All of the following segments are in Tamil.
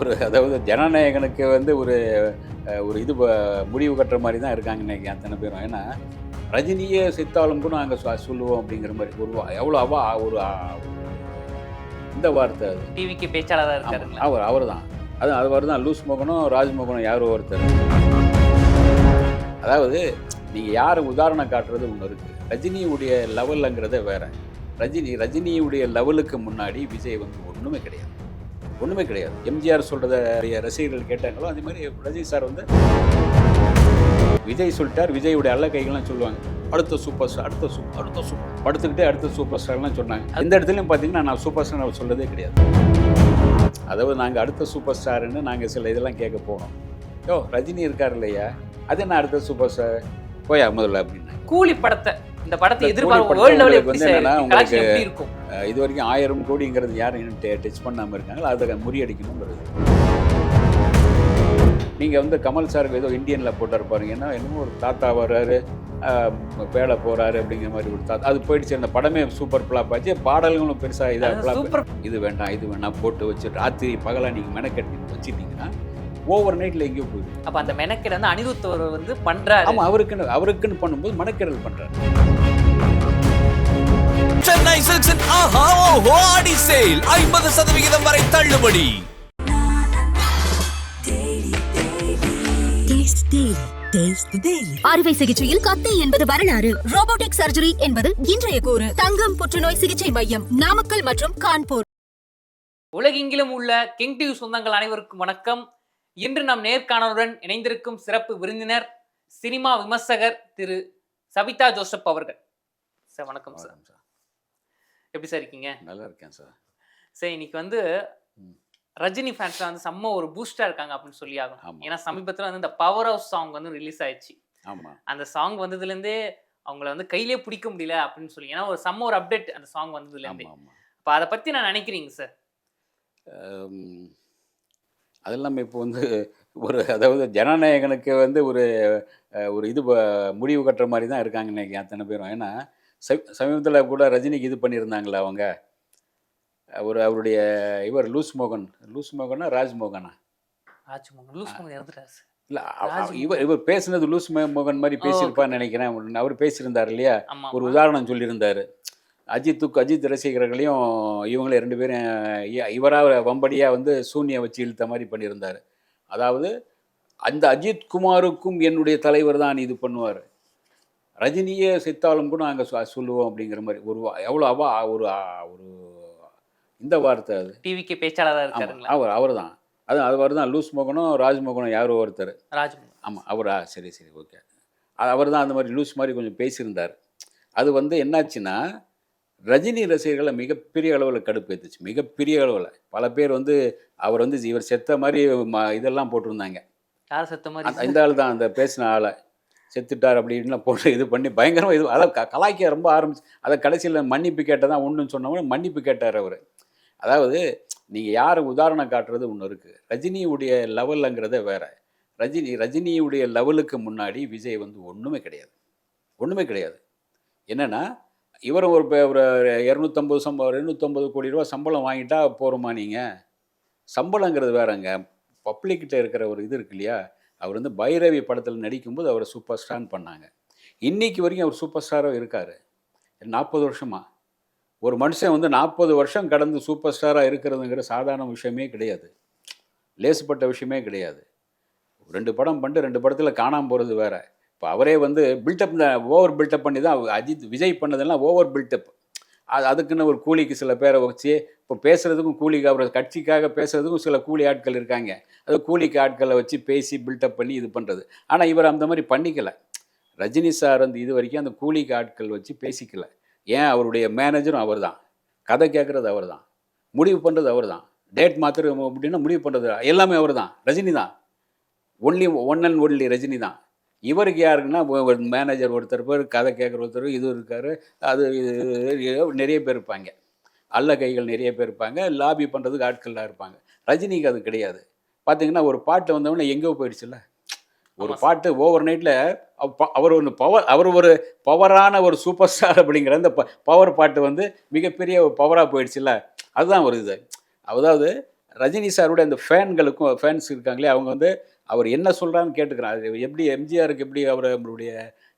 ஒரு அதாவது ஜனநாயகனுக்கு வந்து ஒரு ஒரு இது முடிவு கட்டுற மாதிரி தான் இருக்காங்க இன்னைக்கு அத்தனை பேரும். ஏன்னா ரஜினியே செத்தாலும் கூட நாங்கள் சொல்லுவோம் அப்படிங்கிற மாதிரி ஒரு எவ்வளோ அவா ஒரு இந்த வார்த்தை அது. டிவிக்கு பேச்சாளராக ஆமா, இருக்காருங்களா? அவர் அவர் தான் அது அவர் தான். லூஸ் மோகனும் ராஜ்மோகனும் யாரோ ஒருத்தர். அதாவது நீங்கள் யார் உதாரணம் காட்டுறது ஒன்று இருக்குது ரஜினியுடைய லெவலுங்கிறதே வேற. ரஜினி ரஜினியுடைய லெவலுக்கு முன்னாடி விஜய் வந்து ஒன்றுமே கிடையாது. ஒன்றுமே கிடையாது. எம்ஜிஆர் சொல்கிறத ரசிகர்கள் கேட்டாங்களோ அதே மாதிரி ரஜினி சார் வந்து விஜய் சொல்லிட்டார். விஜயுடைய அல்ல கைகள்லாம் சொல்லுவாங்க. அடுத்த சூப்பர் ஸ்டார் அடுத்த சூப்பர் அடுத்த சூப்பர் படுத்துக்கிட்டே அடுத்த சூப்பர் ஸ்டார்லாம் சொன்னாங்க. இந்த இடத்துலையும் பார்த்தீங்கன்னா நான் சூப்பர் ஸ்டார் சொல்லதே கிடையாது. அதாவது நாங்கள் அடுத்த சூப்பர் ஸ்டாருன்னு நாங்கள் சில இதெல்லாம் கேட்க போனோம் யோ ரஜினி இருக்கார் இல்லையா? அது என்ன அடுத்த சூப்பர் ஸ்டார்? போயா முதல்ல அப்படின்னா. கூலி படத்தை இந்த படத்தை கூலி வேர்ல்டு லெவலில் எப்படி சார் இருக்கும்? இது வரைக்கும் ஆயிரம் கோடிங்கிறது யாரும் இன்னும் டச் பண்ணாமல் இருக்காங்களோ? அதை முறியடிக்கணுங்கிறது நீங்கள் வந்து கமல் சாருக்கு ஏதோ இந்தியனில் போட்டார் பாருங்க. ஏன்னா என்னமோ ஒரு தாத்தா வர்றாரு வேலை போகிறாரு அப்படிங்கிற மாதிரி ஒரு தாத்தா. அது போயிடுச்சு. அந்த படமே சூப்பர் ஃப்ளாப் ஆச்சு. பாடல்களும் பெருசாக இதாக இது வேண்டாம் இது வேண்டாம் போட்டு வச்சு ராத்திரி பகலாக நீங்கள் மெனக்கட்டி வச்சுட்டீங்கன்னா ஓவர் நைட்டில் எங்கேயோ போயிடும். அப்ப அந்த மெனக்கெட வந்து அனிருத் அவர் வந்து பண்றாரு. ஆமாம் அவருக்குன்னு அவருக்குன்னு பண்ணும்போது மனக்கெடல் பண்ணுறாரு சென்னை சில்க்ஸின் ஆஹா ஓஹோ ஆடி சேல். ஐம்பது சதவிகிதம் வரை தள்ளுபடி. அறுவை சிகிச்சையில் கத்தி என்பது வரலாறு. ரோபோட்டிக் சர்ஜரி என்பது இன்றைய கூறு. தங்கம் புற்றுநோய் சிகிச்சை மையம் நாமக்கல் மற்றும் கான்பூர். உலகெங்கிலும் உள்ள கிங் டிவி சொந்தங்கள் அனைவருக்கும் வணக்கம். இன்று நம் நேர்காணலுடன் இணைந்திருக்கும் சிறப்பு விருந்தினர் சினிமா விமர்சகர் திரு சபிதா ஜோசப் அவர்கள். சார். வணக்கம் சார். எப்படி சார் இருக்கீங்க? நல்லா இருக்கேன் சார். சார் இன்னைக்கு வந்து. ரஜினி ஃபேன்ஸ்லாம் வந்து செம்ம ஒரு பூஸ்டா இருக்காங்க அப்படின்னு சொல்லி ஆகணும். ஆமா. ஏன்னா சமீபத்துல வந்து இந்த பவர் ஹவுஸ் சாங் வந்து ரிலீஸ் ஆயிடுச்சு. அந்த சாங் வந்ததுலேருந்தே அவங்கள வந்து கையிலே பிடிக்க முடியல அப்படின்னு சொல்லி ஏன்னா ஒரு செம்ம ஒரு அப்டேட் அந்த சாங் வந்ததுலேருந்தே. அப்போ அதை பத்தி நான் நினைக்கிறீங்க சார்? அது இல்லாமல் இப்போ வந்து ஒரு அதாவது ஜனநாயகனுக்கு வந்து ஒரு ஒரு இது முடிவு கட்டுற மாதிரி தான் இருக்காங்க இன்னைக்கு அத்தனை பேரும். ஏன்னா சமீபத்தில் கூட ரஜினிக்கு இது பண்ணியிருந்தாங்களே அவங்க. ஒரு அவருடைய இவர் லூஸ் மோகன். லூஸ் மோகனா? ராஜ்மோகனா ராஜ்மோகன் லூஸ் இறந்துட்டாரு இல்லை. இவர் இவர் பேசுனது லூஸ் மோகன் மாதிரி பேசியிருப்பான்னு நினைக்கிறேன். அவர் பேசியிருந்தார் இல்லையா? ஒரு. உதாரணம் சொல்லியிருந்தாரு. அஜித்துக்கு அஜித் ரசிகர்களையும் இவங்களே ரெண்டு பேரும் இ- இவரா வம்படியாக வந்து சூன்யா வச்சு இழுத்த மாதிரி பண்ணியிருந்தார். அதாவது அந்த அஜித் குமாருக்கும் என்னுடைய தலைவர் தான் இது பண்ணுவார். ரஜினியே செத்தாலும் கூட நாங்கள் சொல்லுவோம் அப்படிங்கிற மாதிரி ஒரு எவ்வளோ அவா ஒரு ஒரு இந்த வார்த்தை அது. டிவிக்கு பேச்சாளராக இருக்காருங்களா? அவர் அவர் தான் அது அவர் தான் லூஸ் மோகனும் ராஜ்மோகனும் யாரோ ஒருத்தர். ராஜ்மோகன். ஆமாம் அவரா சரி சரி ஓகே. அவர் தான் அந்த மாதிரி லூஸ் மாதிரி கொஞ்சம் பேசியிருந்தார். அது வந்து என்னாச்சுன்னா ரஜினி ரசிகர்களை மிகப்பெரிய அளவில் கடுப்பேற்றுச்சு மிகப்பெரிய அளவில். பல பேர் வந்து அவர் வந்து இவர் செத்த மாதிரி இதெல்லாம் போட்டிருந்தாங்க. யார் செத்த மாதிரி? இந்த ஆள் தான் அந்த பேசின ஆளை. செத்துட்டார் அப்படின்லாம் போட்டு இது பண்ணி பயங்கரமாக இது அதை க- கலாய்க்க ரொம்ப ஆரம்பிச்சு அதை கடைசியில் மன்னிப்பு கேட்டதான் ஒன்றுன்னு சொன்னவங்க மன்னிப்பு கேட்டார் அவர். அதாவது நீங்கள் யார் உதாரணம் காட்டுறது ஒன்று இருக்குது ரஜினியுடைய லெவலுங்கிறத வேற. ரஜினி ரஜினியுடைய லெவலுக்கு முன்னாடி விஜய் வந்து ஒன்றுமே கிடையாது. ஒன்றுமே கிடையாது. என்னென்னா இவரும் ஒரு ஒரு இரநூத்தம்பது சம்பளம் இரநூத்தம்பது கோடி ரூபா சம்பளம் வாங்கிட்டா போகிறோமா நீங்கள் சம்பளங்கிறது வேறங்க. பப்ளிக்கிட்ட இருக்கிற ஒரு இது இருக்கு இல்லையா? அவர் வந்து பைரவி படத்தில் நடிக்கும்போது அவரை சூப்பர் ஸ்டார்னு பண்ணாங்க. இன்னைக்கு வரைக்கும் அவர் சூப்பர் ஸ்டாராக இருக்கார். நாற்பது வருஷமா. ஒரு மனுஷன் வந்து நாற்பது வருஷம் கடந்து சூப்பர் ஸ்டாராக இருக்கிறதுங்கிற சாதாரண விஷயமே கிடையாது. லேசுப்பட்ட விஷயமே கிடையாது. ரெண்டு படம் பண்ணிட்டு ரெண்டு படத்தில் காணாமல் போகிறது வேறு. இப்போ அவரே வந்து பில்டப் ஓவர் பில்டப் பண்ணி தான் அவர் அஜித் விஜய் பண்ணதெல்லாம் ஓவர் பில்டப் அது அதுக்குன்னு ஒரு கூலிக்கு சில பேரை வச்சு இப்போ பேசுகிறதுக்கும் கூலிக்கு அவர் கட்சிக்காக பேசுகிறதுக்கும் சில கூலி ஆட்கள் இருக்காங்க. அது கூலிக்கு ஆட்களை வச்சு பேசி பில்டப் பண்ணி இது பண்ணுறது ஆனால் இவர் அந்த மாதிரி பண்ணிக்கலை. ரஜினி சார் வந்து இது வரைக்கும் அந்த கூலிக்கு ஆட்கள் வச்சு பேசிக்கல. ஏன்? அவருடைய மேனேஜரும் அவர் தான் கதை கேட்குறது அவர் தான் முடிவு பண்ணுறது அவர் தான் டேட் மாத்திரம் அப்படின்னா முடிவு பண்ணுறது எல்லாமே அவர் தான் ரஜினி தான் only one and only Rajini தான் இவருக்கு யாருக்குன்னா ஒரு மேனேஜர் ஒருத்தர் பேர் கதை கேட்குற ஒருத்தர் இது இருக்கார் அது நிறைய பேர் இருப்பாங்க. அல்ல கைகள் நிறைய பேர் இருப்பாங்க லாபி பண்ணுறதுக்கு ஆட்கள்லாம் இருப்பாங்க. ரஜினிக்கு அது கிடையாது. பார்த்தீங்கன்னா ஒரு பாட்டு வந்தவொடனே எங்கேயோ போயிடுச்சுல்ல. ஒரு. பாட்டு ஓவர் நைட்டில் அவர் ஒரு பவர் அவர் ஒரு பவரான ஒரு சூப்பர் ஸ்டார் அப்படிங்கிற அந்த பவர் பாட்டு வந்து மிகப்பெரிய பவராக போயிடுச்சுல்ல. அதுதான் ஒரு இது. அதாவது ரஜினி சாருடைய அந்த ஃபேன்களுக்கும் ஃபேன்ஸ் இருக்காங்களே அவங்க வந்து அவர் என்ன சொல்கிறான்னு கேட்டுக்கிறான் அது எப்படி எம்ஜிஆருக்கு எப்படி அவர் நம்மளுடைய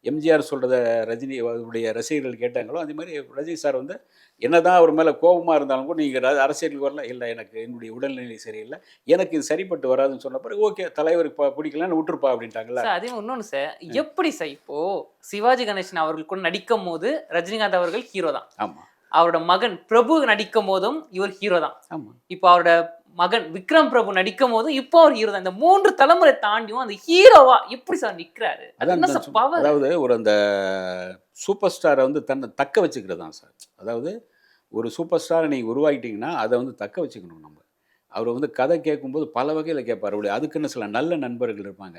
எம்ஜிஆர் சொல்கிறத ரஜினி அவருடைய ரசிகர்கள் கேட்டாங்களோ அதே மாதிரி ரஜினி சார் வந்து என்னதான் அவர் மேலே கோபமாக இருந்தாலும் கூட நீங்கள் அரசியலுக்கு வரல இல்லை எனக்கு என்னுடைய உடல்நிலை சரியில்லை எனக்கு இது சரிப்பட்டு வராதுன்னு சொன்ன பிறகு ஓகே தலைவருக்கு ப- பிடிக்கலன்னு விட்டுருப்பா அப்படின்ட்டாங்களா? அதே இன்னொன்னு சார் எப்படி சார் இப்போ சிவாஜி கணேசன் அவர்கள் கூட நடிக்கும் போது ரஜினிகாந்த் அவர்கள் ஹீரோ தான். ஆமாம் அவரோட மகன் பிரபு நடிக்கும் போதும் இவர் ஹீரோ தான். ஆமாம் இப்போ அவரோட மகன் விக்ரம் பிரபு நடிக்கும் போதும் இப்போ அவர் ஹீரோ இந்த மூன்று தலைமுறை தாண்டியும் அந்த ஹீரோவா எப்படி சார். பவர்? அதாவது ஒரு அந்த சூப்பர் ஸ்டாரை வந்து தன்னை தக்க வச்சுக்கிறது தான் சார். அதாவது ஒரு சூப்பர் ஸ்டாரை நீங்கள் உருவாக்கிட்டீங்கன்னா அதை வந்து தக்க வச்சுக்கணும் நம்ம. அவர் வந்து கதை கேட்கும்போது பல வகையில் கேட்பார். அவருடைய அதுக்குன்னு சில நல்ல நண்பர்கள் இருப்பாங்க.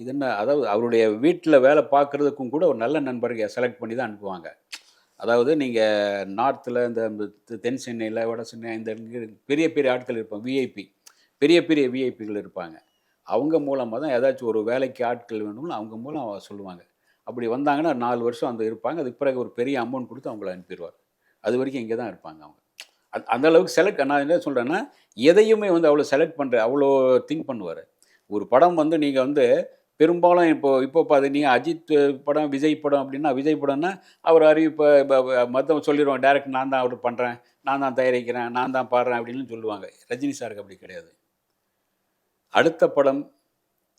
இது என்ன அதாவது அவருடைய வீட்டில் வேலை பார்க்குறதுக்கும் கூட ஒரு நல்ல நண்பர்கள் செலக்ட் பண்ணி தான் அனுப்புவாங்க. அதாவது நீங்கள் நார்த்தில் இந்த தென் சென்னையில் வட சென்னை இந்த பெரிய பெரிய ஆட்கள் இருப்பாங்க விஐபி பெரிய பெரிய விஐபிகள் இருப்பாங்க. அவங்க மூலமாக தான் ஏதாச்சும் ஒரு வேலைக்கு ஆட்கள் வேணும்னு அவங்க மூலம் சொல்லுவாங்க. அப்படி வந்தாங்கன்னா நாலு வருஷம் அந்த இருப்பாங்க. அதுக்கு பிறகு ஒரு பெரிய அமௌண்ட் கொடுத்து அவங்கள அனுப்பிடுவார் அது வரைக்கும் இங்கே தான் இருப்பாங்க அவங்க. அந்த- அந்த அளவுக்கு செலக்ட் நான் என்ன சொல்கிறேன்னா எதையுமே வந்து அவ்வளோ செலக்ட் பண்ணுற அவ்வளோ திங்க் பண்ணுவார். ஒரு படம் வந்து நீங்கள் வந்து பெரும்பாலும் இப்போ இப்போ பார்த்து நீங்கள் அஜித் படம் விஜய் படம் அப்படின்னா விஜய் படம்னா அவர் அறிவிப்பை மற்றவங்க சொல்லிடுவோம் டேரக்ட் நான் தான் அவர் பண்ணுறேன் நான் தான் தயாரிக்கிறேன் நான் தான் பாடுறேன் அப்படின்னு சொல்லுவாங்க. ரஜினி சாருக்கு அப்படி கிடையாது. அடுத்த படம்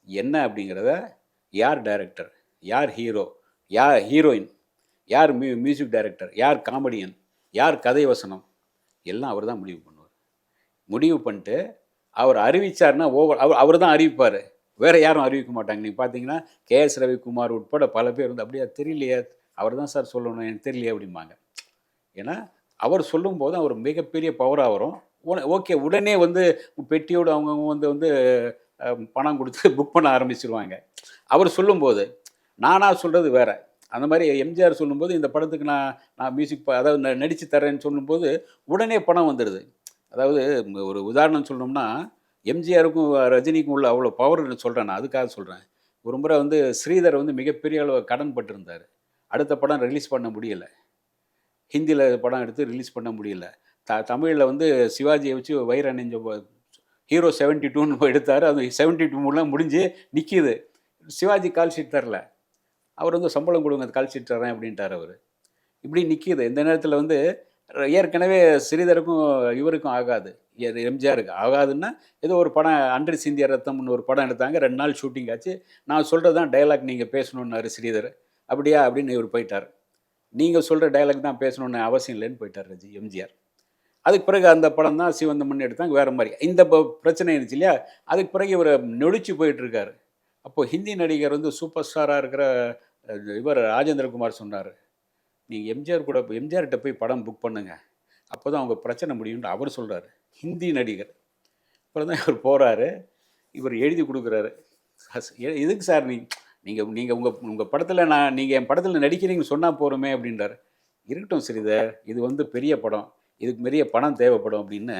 என்ன அப்படிங்கிறத யார் டைரக்டர் யார் ஹீரோ யார் ஹீரோயின் யார் மியூ மியூசிக் டைரக்டர் யார் காமெடியன் யார் கதை வசனம் எல்லாம் அவர் தான் முடிவு பண்ணுவார். முடிவு பண்ணிட்டு அவர் அறிவிச்சார்னா ஓவர் அவர் அவர் தான் அறிவிப்பார். வேறு யாரும் அறிவிக்க மாட்டாங்க. நீங்கள் பார்த்தீங்கன்னா கேஎஸ் ரவிக்குமார் உட்பட பல பேர் வந்து அப்படியே தெரியலையே. அவர் தான் சார் சொல்லணும். எனக்கு தெரியலையே அப்படிம்பாங்க. ஏன்னா அவர் சொல்லும்போது அவர் மிகப்பெரிய பவராக வரும். ஓகே உடனே வந்து பெட்டியோடு அவங்கவுங்க வந்து வந்து பணம் கொடுத்து புக் பண்ண ஆரம்பிச்சிருவாங்க. அவர் சொல்லும்போது நானாக சொல்கிறது வேற. அந்த மாதிரி எம்ஜிஆர் சொல்லும்போது இந்த படத்துக்கு நான் நான் மியூசிக் அதாவது நடித்து தரேன்னு சொல்லும்போது உடனே பணம் வந்துடுது அதாவது ஒரு உதாரணம் சொல்லணும்னா எம்ஜிஆருக்கும் ரஜினிக்கும் உள்ள அவ்வளோ பவர் சொல்கிறேன் நான் அதுக்காக சொல்கிறேன் ஒரு முறை வந்து ஸ்ரீதர் வந்து மிகப்பெரிய அளவு கடன் பட்டிருந்தார். அடுத்த படம் ரிலீஸ் பண்ண முடியலை. ஹிந்தியில் படம் எடுத்து ரிலீஸ் பண்ண முடியல. த தமிழில் வந்து சிவாஜியை வச்சு வயிறு அணிஞ்ச ஹீரோ செவன்ட்டி டூன்னு எடுத்தார். அது செவன்ட்டி டூ மூலம் முடிஞ்சு நிற்கிது சிவாஜி கால் ஷீட் தரல. அவர் வந்து சம்பளம் கொடுங்க கால் ஷீட் தரேன் அப்படின்ட்டார் அவர். இப்படி நிற்கிது இந்த நேரத்தில் வந்து ஏற்கனவே ஸ்ரீதருக்கும் இவருக்கும் ஆகாது. எ- எம்ஜிஆருக்கு ஆகாதுன்னா ஏதோ ஒரு படம் அன்றி சிந்திய ரத்தம்னு ஒரு படம் எடுத்தாங்க. ரெண்டு நாள் ஷூட்டிங் ஆச்சு. நான் சொல்கிறது தான் டைலாக் நீங்கள் பேசணுன்னாரு ஸ்ரீதர். அப்படியா? அப்படின்னு இவர் போயிட்டார். நீங்கள் சொல்கிற டைலாக் தான் பேசணுன்னு அவசியம் இல்லைன்னு போயிட்டார் ரஜி எம்ஜிஆர். அதுக்கு பிறகு அந்த படம் தான் சிவந்தமன் எடுத்தாங்க வேறு மாதிரி. இந்த ப- பிரச்சனை இருந்துச்சு இல்லையா? அதுக்கு பிறகு இவர் நொடிச்சு போயிட்டுருக்காரு அப்போது ஹிந்தி நடிகர் வந்து சூப்பர் ஸ்டாராக இருக்கிற இவர் ராஜேந்திரகுமார் சொன்னார். நீங்கள் எம்ஜிஆர் கூட எம்ஜிஆர்கிட்ட போய் படம் புக் பண்ணுங்கள் அப்போ தான் அவங்க பிரச்சனை முடியும்னு அவர் சொல்கிறாரு ஹிந்தி நடிகர். அப்புறம் தான் இவர் போகிறாரு இவர் எழுதி கொடுக்குறாரு. எதுக்கு சார் நீ நீங்கள் நீங்கள் உங்கள் உங்கள் படத்தில் நான் நீங்கள் என் படத்தில் நடிக்கிறீங்கன்னு சொன்னால் போகிறோமே அப்படின்றாரு. இருக்கட்டும் ஸ்ரீதர் இது வந்து பெரிய படம். இதுக்கு பெரிய பணம் தேவைப்படும் அப்படின்னு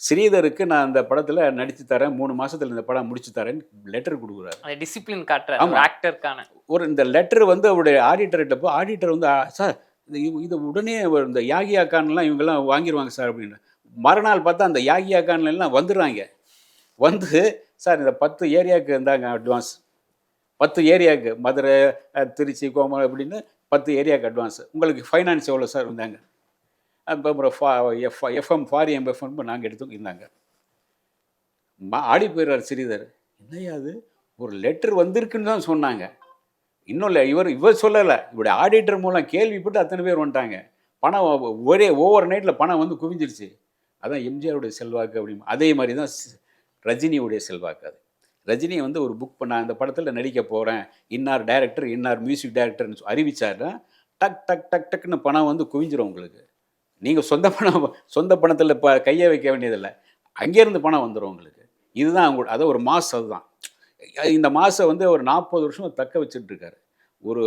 ஸ்ரீதருக்கு நான் அந்த படத்தில் நடித்து தரேன். மூணு மாசத்துல இந்த படம் முடிச்சு தரேன்னு லெட்டர் கொடுக்குறாரு. டிசிப்ளின் காட்டுற ஆமா. ஆக்டருக்கான ஒரு இந்த லெட்டர் வந்து அவருடைய ஆடிட்டர்கிட்ட போ ஆடிட்டர் வந்து "ஆ, சார் இந்த இது உடனே இந்த யாகியா கான்லாம் இவங்கெல்லாம் வாங்கிடுவாங்க சார் அப்படின்னு. மறுநாள் பார்த்தா அந்த யாகியா கான்லாம் வந்துடுறாங்க. வந்து சார் இந்த பத்து ஏரியாவுக்கு இருந்தாங்க அட்வான்ஸ் பத்து ஏரியாவுக்கு மதுரை திருச்சி கோமலம் அப்படின்னு பத்து ஏரியாவுக்கு அட்வான்ஸ் உங்களுக்கு ஃபைனான்ஸ் எவ்வளோ சார் இருந்தாங்க? அப்புறம் ஃபா எஃப் எஃப்எம் ஃபாரி எம்எஃப்எம் நாங்கள் எடுத்து இருந்தாங்க. மா- ஆடி போயிடுறார் ஸ்ரீதர் என்னையா அது ஒரு லெட்டர் வந்திருக்குன்னு தான் சொன்னாங்க. இன்னும் இல்லை இவர் இவர் சொல்லலை. இவருடைய ஆடிட்டர் மூலம் கேள்விப்பட்டு அத்தனை பேர் வந்துட்டாங்க. பணம் ஒரே ஓவர் நைட்டில் பணம் வந்து குவிஞ்சிருச்சு. அதான் எம்ஜிஆருடைய செல்வாக்கு அப்படின்னு. அதே மாதிரி தான் ரஜினியுடைய செல்வாக்கு அது. ரஜினியை வந்து ஒரு புக் பண்ண அந்த படத்தில் நடிக்க போகிறேன் இன்னார் டைரக்டர் இன்னார் மியூசிக் டைரக்டர்னு அறிவிச்சாருன்னா டக் டக் டக் டக்குன்னு பணம் வந்து குவிஞ்சிரும் உங்களுக்கு. நீங்கள் சொந்த பணம் சொந்த பணத்தில் இப்போ கையை வைக்க வேண்டியதில்லை. அங்கேருந்து பணம் வந்துடும் உங்களுக்கு. இதுதான் அவங்க அது ஒரு மாஸ் அதுதான். இந்த மாசை வந்து ஒரு நாற்பது வருஷம் தக்க வச்சுட்ருக்காரு ஒரு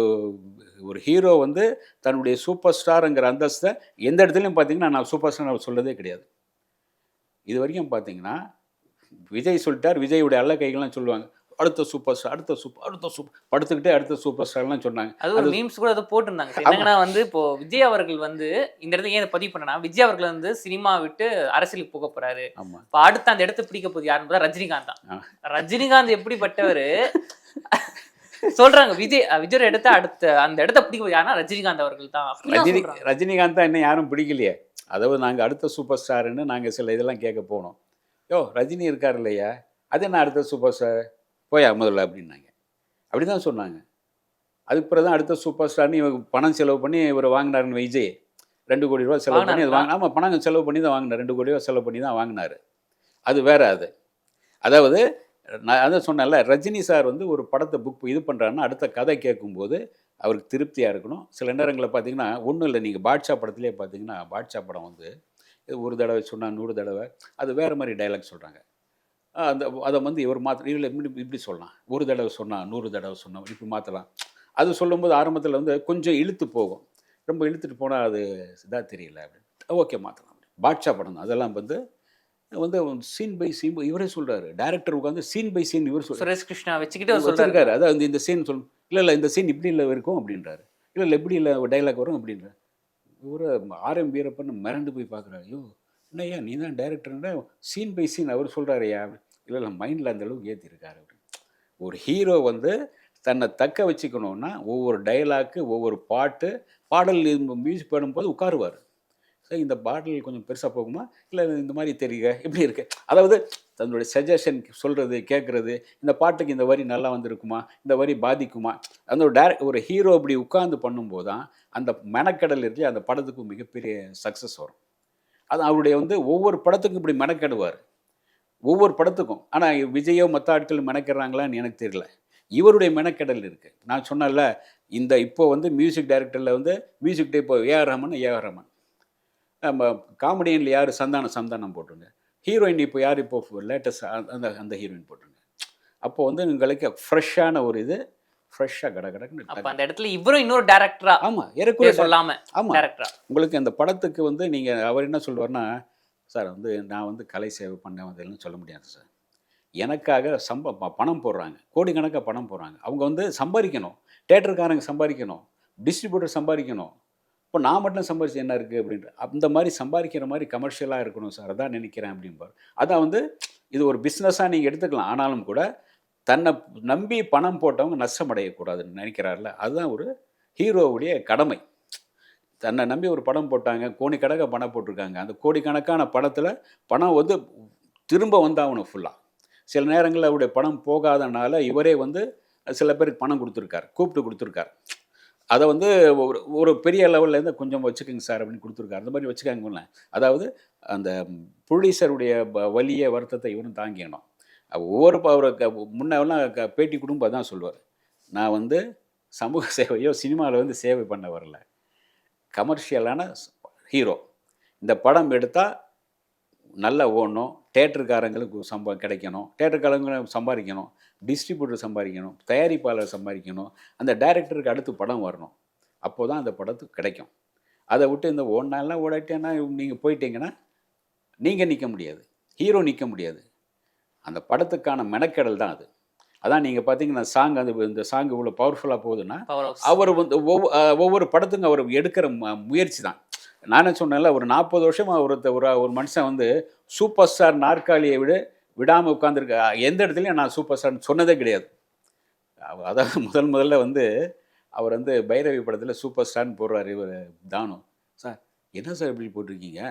ஒரு ஹீரோ வந்து தன்னுடைய சூப்பர் ஸ்டாருங்கிற அந்தஸ்தை எந்த இடத்துலையும் பார்த்தீங்கன்னா நான் சூப்பர் ஸ்டார் சொல்லதே கிடையாது. இது வரைக்கும் பார்த்தீங்கன்னா விஜய் சொல்லிட்டார் விஜயுடைய அல்ல கைகள்லாம் சொல்லுவாங்க. அடுத்த சூப்பர் ஸ்டார் அடுத்த சூப்பர் அடுத்த சூப்பர் படுத்துக்கிட்டே அடுத்த சூப்பர் ஸ்டார்லாம் சொன்னாங்க. அது ஒரு மீம்ஸ் கூட அதை போட்டிருந்தாங்க. என்னங்கன்னா வந்து இப்போ விஜய் அவர்கள் வந்து இந்த இடத்துல ஏன் பதிவு பண்ணனா விஜய் அவர்கள் வந்து சினிமா விட்டு அரசியலுக்கு போக போறாரு. இப்போ அடுத்து அந்த இடத்த பிடிக்க போகுது யாருன்னு ரஜினிகாந்த் தான். ரஜினிகாந்த் எப்படிப்பட்டவர்? சொல்றாங்க விஜய் அஹ் விஜயோட இடத்த அடுத்த அந்த இடத்த பிடிக்க யாருன்னா ரஜினிகாந்த் அவர்கள் தான் ரஜினி. ரஜினிகாந்த் தான் இன்னும் யாரும் பிடிக்கலையே. அதாவது நாங்கள் அடுத்த சூப்பர் ஸ்டாருன்னு நாங்கள் சில இதெல்லாம் கேட்க போனோம். யோ ரஜினி இருக்கார் இல்லையா? அது என்ன அடுத்த சூப்பர் ஸ்டார் போயா முதல்ல அப்படின்னாங்க. அப்படி தான் சொன்னாங்க. அதுக்கு பிறகு தான் அடுத்த சூப்பர் ஸ்டார்னு இவங்க பணம் செலவு பண்ணி இவர் வாங்கினாருன்னு விஜய் ரெண்டு கோடி ரூபா செலவு பண்ணி அது? வாங்க ஆமாம் பணம் செலவு பண்ணி தான் வாங்கினார். ரெண்டு கோடி ரூபா செலவு பண்ணி தான் வாங்கினார். அது வேற அது. அதாவது நான் அதான் சொன்னேன்ல ரஜினி சார் வந்து ஒரு படத்தை புக் இது பண்ணுறாருன்னா அடுத்த கதை கேட்கும்போது அவருக்கு திருப்தியாக இருக்கணும். சில நேரங்களில் பார்த்தீங்கன்னா ஒன்றும் இல்லை நீங்கள் பாட்ஷா படத்துலேயே பார்த்தீங்கன்னா பாட்ஷா படம் வந்து இது ஒரு தடவை சொன்னா நூறு தடவை அது வேறு மாதிரி டைலாக் சொல்கிறாங்க அந்த அதை வந்து இவர் மாற்ற இதில் இப்படி இப்படி சொல்லலாம். ஒரு தடவை சொன்னா நூறு தடவை சொன்னா இப்படி மாற்றலாம் அது சொல்லும்போது ஆரம்பத்தில் வந்து கொஞ்சம் இழுத்து போகும். ரொம்ப இழுத்துட்டு போனால் அது இதாக தெரியல. அப்படின்னு ஓகே மாற்றலாம் பாட்ஷா படம் தான். அதெல்லாம் வந்து வந்து சீன் பை சீன் இவரே சொல்கிறாரு டேரக்டர் உட்காந்து சீன் பை சீன் இவர் சொல்றாரு. சுரேஷ் கிருஷ்ணா வச்சுக்கிட்டு வச்சிருக்காரு. அதாவது இந்த சீன் சொல் இல்லை இல்லை இந்த சீன் இப்படி இல்லை இருக்கும் அப்படின்றாரு. இல்லை இல்லை இப்படி இல்லை டைலாக் வரும் அப்படின்றாரு. இவரு ஆர்எம் வீரப்பன் மிரண்டு போய் பார்க்குறாரு. ஐயோ என்னய்யா நீ தான் டைரக்டர்னா சீன் பை சீன் அவர் சொல்கிறாருயா இல்லை இல்லை மைண்டில் அந்த அளவுக்கு ஏற்றிருக்காரு அப்படின்னு ஒரு ஹீரோ வந்து தன்னை தக்க வச்சுக்கணுன்னா ஒவ்வொரு டைலாக்கு ஒவ்வொரு பாட்டு பாடல் மியூசிக் பண்ணும்போது உட்காருவார். சார் இந்த பாடல் கொஞ்சம் பெருசாக போகுமா? இல்லை இந்த மாதிரி தெரியுங்க இப்படி இருக்கு? அதாவது தன்னுடைய சஜஷன் சொல்கிறது கேட்குறது இந்த பாட்டுக்கு இந்த வரி நல்லா வந்திருக்குமா? இந்த வரி பாதிக்குமா? அந்த ஒரு டேரக்ட் ஒரு ஹீரோ இப்படி உட்காந்து பண்ணும்போது தான் அந்த மெனக்கடல் இருக்கு அந்த படத்துக்கு மிகப்பெரிய சக்ஸஸ் வரும். அது அவருடைய வந்து ஒவ்வொரு படத்துக்கும் இப்படி மெனக்கெடுவார். ஒவ்வொரு படத்துக்கும். ஆனால் விஜயோ மற்ற ஆட்கள் மெனக்கிடுறாங்களான்னு எனக்கு தெரியல. இவருடைய மெனக்கெடல் இருக்குது நான் சொன்னேன்ல இந்த இப்போ வந்து மியூசிக் டைரக்டரில் வந்து மியூசிக் இப்போ ஏஆர் ரஹ்மான் ஏஆர் ரஹ்மான் நம்ம காமெடியனில் யார் சந்தானம் சந்தானம் போட்டுருங்க. ஹீரோயின் இப்போ யார்? இப்போ லேட்டஸ்ட் அந்த அந்த ஹீரோயின் போட்டுருங்க. அப்போ வந்து உங்களுக்கு ஃப்ரெஷ்ஷான ஒரு இது ஃப்ரெஷ்ஷாக கட அப்ப கடக்குன்னு அந்த இடத்துல இவரும் இன்னொரு டேரக்டரா ஆமாம் ஏறக்குறைய சொல்லாம ஆமாம் டேரக்டரா உங்களுக்கு அந்த படத்துக்கு வந்து நீங்கள் அவர் என்ன சொல்லுவார்னா சார் வந்து நான் வந்து கலை சேவை பண்ண வந்ததுன்னு சொல்ல முடியாது சார். எனக்காக சம்ப ப- பணம் போடுறாங்க. கோடிக்கணக்காக பணம் போடுறாங்க. அவங்க வந்து சம்பாதிக்கணும். தேட்டருக்காரங்க சம்பாதிக்கணும். டிஸ்ட்ரிபியூட்டர் சம்பாதிக்கணும். இப்போ நான் மட்டும் சம்பாதிச்சு என்ன இருக்குது அப்படின்ட்டு அந்த மாதிரி சம்பாதிக்கிற மாதிரி கமர்ஷியலாக இருக்கணும் சார். அதான் நினைக்கிறேன் அப்படிம்பார். அதான் வந்து இது ஒரு பிஸ்னஸாக நீங்கள் எடுத்துக்கலாம். ஆனாலும் கூட தன்னை நம்பி பணம் போட்டவங்க நஷ்டம் அடையக்கூடாதுன்னு நினைக்கிறாருல அதுதான் ஒரு ஹீரோவுடைய கடமை. தன்னை நம்பி ஒரு படம் போட்டாங்க கோடிக்கணக்காக பணம் போட்டிருக்காங்க. அந்த கோடிக்கணக்கான படத்தில் பணம் வந்து திரும்ப வந்தாகணும் ஃபுல்லாக சில நேரங்களில் அவருடைய பணம் போகாதனால இவரே வந்து சில பேருக்கு பணம் கொடுத்துருக்காரு கூப்பிட்டு கொடுத்துருக்காரு. அதை வந்து ஒரு ஒரு பெரிய லெவல்லேருந்து கொஞ்சம் வச்சுக்கோங்க சார் அப்படின்னு கொடுத்துருக்காரு. அந்த மாதிரி வச்சுக்காங்க அதாவது அந்த புலீசருடைய வலிய வருத்தத்தை இவரும் தாங்கிக்கணும். ஒவ்வொரு ப- க- முன்னெல்லாம் பேட்டி குடும்பம் தான் சொல்லுவார். நான் வந்து சமூக சேவையோ சினிமாவில் வந்து சேவை பண்ண வரல. கமர்ஷியலான ஹீரோ இந்த படம் எடுத்தால் நல்லா ஓடணும் தேட்டருக்காரங்களுக்கு சம்பா கிடைக்கணும். தேட்டருக்காரங்களும் சம்பாதிக்கணும் டிஸ்ட்ரிபியூட்டர் சம்பாதிக்கணும் தயாரிப்பாளர் சம்பாதிக்கணும் அந்த டைரக்டருக்கு அடுத்து படம் வரணும். அப்போ தான் அந்த படத்துக்கு கிடைக்கும். அதை விட்டு இந்த ஒரு நாள்லாம் ஓடாட்டேன்னா நீங்கள் போயிட்டீங்கன்னா நீங்கள் நிற்க முடியாது. ஹீரோ நிற்க முடியாது. அந்த படத்துக்கான மெனக்கெடல் தான் அது. அதான் நீங்கள் பார்த்தீங்கன்னா சாங் அது இந்த சாங் இவ்வளோ பவர்ஃபுல்லாக போகுதுன்னா அவர் வந்து ஒவ்வொரு படத்துக்கும் அவர் எடுக்கிற ம- முயற்சி தான். நானே சொன்னேன்ல ஒரு நாற்பது ஒருத்த ஒரு ஒரு மனுஷன் வந்து சூப்பர் ஸ்டார் நாற்காலியை விட விடாமல் உட்காந்துருக்க எந்த இடத்துலையும் நான் சூப்பர் ஸ்டார்னு சொன்னதே கிடையாது. அதாவது முதல் முதல்ல வந்து அவர் வந்து பைரவி படத்தில் சூப்பர் ஸ்டார்னு போடுறாரு இவர் தானு. சார் என்ன சார் இப்படி போட்டிருக்கீங்க?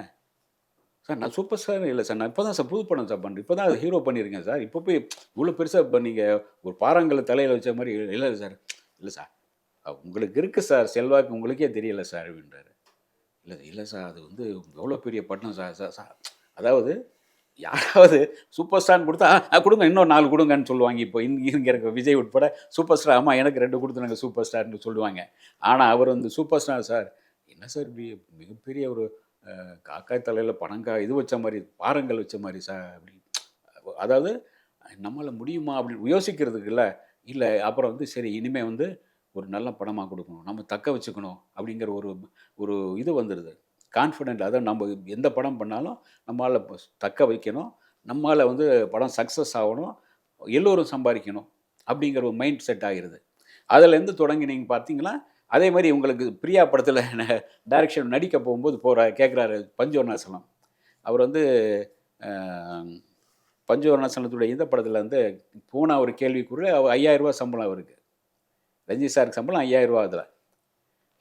சார் நான் சூப்பர் ஸ்டார் இல்லை சார். நான் இப்போ தான் சார் புது படம் சார் பண்ணுறேன் இப்போ தான் அது ஹீரோ பண்ணியிருக்கேன் சார். இப்போ போய் இவ்வளோ பெருசாக இப்போ நீங்கள் ஒரு பாறாங்கல்ல தலையில் வச்ச மாதிரி இல்லை சார். இல்லை சார். உங்களுக்கு இருக்குது சார். செல்வாக்கு உங்களுக்கே தெரியல சார் அப்படின்றாரு. இல்லை இல்லை சார். அது வந்து எவ்வளோ பெரிய பட்டம் சார். Sir sir. அதாவது யாராவது சூப்பர் ஸ்டார்னு கொடுத்தா கொடுங்க இன்னும் நாலு கொடுங்கன்னு சொல்லுவாங்க இப்போ. இங்கே இருக்க விஜய் உட்பட சூப்பர் ஸ்டார் ஆமாம் எனக்கு ரெண்டு கொடுத்துருங்க சூப்பர் ஸ்டார்னு சொல்லுவாங்க. ஆனால் அவர் வந்து சூப்பர் ஸ்டார் சார். என்ன சார் மிகப்பெரிய ஒரு காக்காய் தலையில் பணங்கா இது வச்ச மாதிரி பாறங்கள் வச்ச மாதிரி சார் அப்படி அதாவது நம்மளால் முடியுமா அப்படி யோசிக்கிறதுக்கு இல்லை. இல்லை அப்புறம் வந்து சரி இனிமேல் வந்து ஒரு நல்ல படமாக கொடுக்கணும். நம்ம தக்க வச்சுக்கணும் அப்படிங்கிற ஒரு ஒரு இது வந்துடுது கான்ஃபிடென்ட் அதாவது நம்ம எந்த படம் பண்ணாலும் நம்மளால் தக்க வைக்கணும். நம்மளால் வந்து படம் சக்ஸஸ் ஆகணும். எல்லோரும் சம்பாதிக்கணும் அப்படிங்கிற ஒரு மைண்ட் செட் ஆகிருது அதுலேருந்து தொடங்கி நீங்கள் பார்த்தீங்கன்னா அதே மாதிரி உங்களுக்கு பிரியா படத்தில் டைரக்ஷன் நடிக்க போகும்போது போகிற கேட்குறாரு பஞ்சவர்ணாசலம். அவர் வந்து அஹ், பஞ்சவர்ணாசலத்துடைய இந்த படத்தில் வந்து பூனா ஒரு கேள்விக்குரிய அவர் ஐயாயிரம் சம்பளம் அவருக்கு. ரஞ்சித் சாருக்கு சம்பளம் ஐயாயிரரூவா அதில்.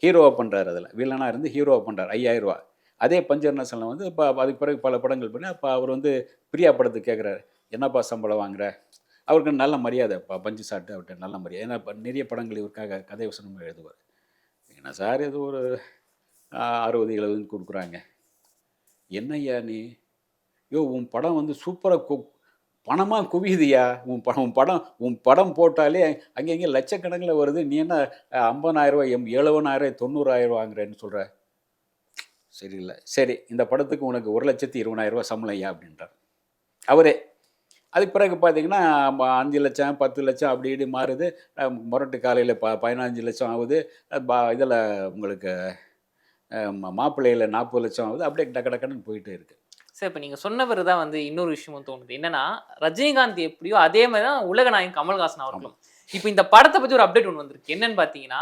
ஹீரோவாக பண்ணுறாரு அதில். வில்லனாக இருந்து ஹீரோவாக பண்ணுறாரு ஐயாயிரம் அதே பஞ்சவர்ணாசலம் வந்து இப்போ அதுக்கு பிறகு பல படங்கள் பண்ணி அப்போ அவர் வந்து பிரியா படத்துக்கு கேட்குறாரு என்னப்பா சம்பளம் வாங்குற? அவருக்கு நல்ல மரியாதைப்பா பஞ்சு சாப்பிட்டு அவர்கிட்ட நல்ல மரியாதை. ஏன்னா நிறைய படங்கள் இவருக்காக கதை வசனம் எழுதுவார். என்ன சார் இது ஒரு அறுபது எழுபதுன்னு கொடுக்குறாங்க. என்னையா நீ? ஐயோ உன் படம் வந்து சூப்பராக கு பணமாக குவியுதுயா உன் படம் உன் படம் உன் படம் போட்டாலே அங்கங்கே லட்சக்கணக்கில் வருது. நீ என்ன ஐம்பதாயிரரூவா எம் எழுபதாயிரம் தொண்ணூறாயிரம் வாங்குறேன்னு சொல்கிற சரியில்லை. சரி இந்த படத்துக்கு உனக்கு ஒரு லட்சத்தி இருபதாயிரரூவா சம்பளம் ஐயா அப்படின்றார். அவரே. அதுக்கு பிறகு பார்த்தீங்கன்னா அஞ்சு லட்சம் பத்து லட்சம் அப்படி இப்படி மாறுது. முரட்டு காலையில் ப பதினஞ்சு லட்சம் ஆகுது. இதில் உங்களுக்கு மாப்பிள்ளையில் நாற்பது லட்சம் ஆகுது. அப்படியே டக்கு டக்குன்னு போயிட்டே இருக்கு. சார் இப்போ நீங்கள் சொன்னவர் தான் வந்து இன்னொரு விஷயமும் தோணுது. என்னன்னா ரஜினிகாந்த் எப்படியோ அதே மாதிரி தான் உலகநாயகன் கமல்ஹாசன் அவர்களும். இப்போ இந்த படத்தை பற்றி ஒரு அப்டேட் ஒன்று வந்திருக்கு. என்னன்னு பார்த்தீங்கன்னா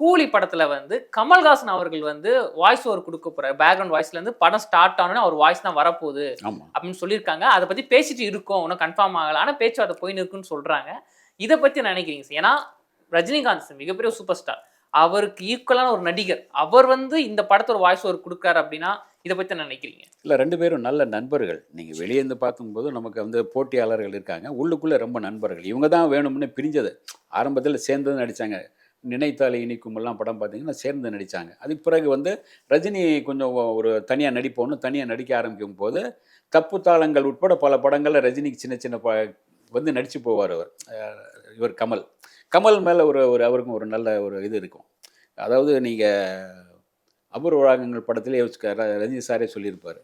கூலி படத்துல வந்து கமல்ஹாசன் அவர்கள் வந்து வாய்ஸ் ஓவர் கொடுக்க போற பேக்ரவுண்ட் வாய்ஸ்ல இருந்து படம் ஸ்டார்ட் ஆனோன்னு அவர் வாய்ஸ் தான் வரப்போகுது அப்படின்னு சொல்லியிருக்காங்க. அதை பத்தி பேசிட்டு இருக்கோம். இன்னும் கன்ஃபார்ம் ஆகல. ஆனா பேச்சுவார்த்தை போயின்னு இருக்குன்னு சொல்றாங்க. இதை பத்தி நினைக்கிறீங்க சார்? ஏன்னா ரஜினிகாந்த் மிகப்பெரிய சூப்பர் ஸ்டார் அவருக்கு ஈக்குவலான ஒரு நடிகர். அவர் வந்து இந்த படத்தோட வாய்ஸ் ஓவர் கொடுக்காரு அப்படின்னா இதை பத்தி என்ன நினைக்கிறீங்க? இல்லை ரெண்டு பேரும் நல்ல நண்பர்கள். நீங்கள் வெளியே இருந்து பார்க்கும்போது நமக்கு வந்து போட்டியாளர்கள் இருக்காங்க. உள்ளுக்குள்ளே ரொம்ப நண்பர்கள். இவங்க தான் வேணும்னு பிரிஞ்சது. ஆரம்பத்தில் சேர்ந்து நடித்தாங்க நினைத்தாலே இனிக்கும் எல்லாம் படம் பார்த்தீங்கன்னா சேர்ந்து நடித்தாங்க அதுக்கு பிறகு வந்து ரஜினி கொஞ்சம் ஒரு தனியாக நடிப்போன்னு தனியாக நடிக்க ஆரம்பிக்கும் போது தப்பு தாளங்கள் உட்பட பல படங்களில் ரஜினிக்கு சின்ன சின்ன ப வந்து நடித்து போவார் அவர். இவர் கமல். கமல் மேலே ஒரு ஒரு அவருக்கும் ஒரு நல்ல ஒரு இது இருக்கும். அதாவது நீங்கள் அபூர்வராகங்கள் படத்திலே யோசிக்க ர- ரஜினி சாரே சொல்லியிருப்பார்.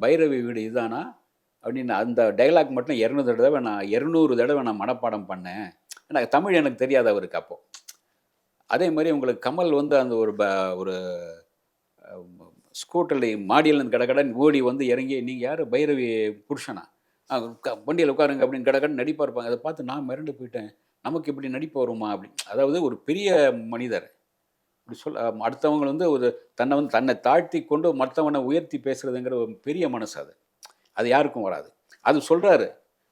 பைரவி வீடு இதுதானா அப்படின்னு அந்த டைலாக் மட்டும் இரநூறு தடவை நான் இரநூறு தடவை நான் மனப்பாடம் பண்ணேன். எனக்கு தமிழ் எனக்கு தெரியாது அவருக்கு அப்போது அதே மாதிரி உங்களுக்கு கமல் வந்து அந்த ஒரு ப ஒரு ஸ்கூட்டரில் மாடியிலேருந்து கடகடன் ஓடி வந்து இறங்கி நீங்கள் யார்? பைரவி புருஷனா? வண்டியில் உட்காருங்க அப்படின்னு கடகடன் நடிப்பாக இருப்பாங்க. அதை பார்த்து நான் மிரண்டு போயிட்டேன். நமக்கு இப்படி நடிப்பு வருமா? அப்படி. அதாவது ஒரு பெரிய மனிதர். இப்படி சொல் அடுத்தவங்க வந்து ஒரு தன்னை வந்து தன்னை தாழ்த்தி கொண்டு மற்றவனை உயர்த்தி பேசுகிறதுங்கிற ஒரு பெரிய மனசு அது. அது யாருக்கும் வராது. அது சொல்கிறாரு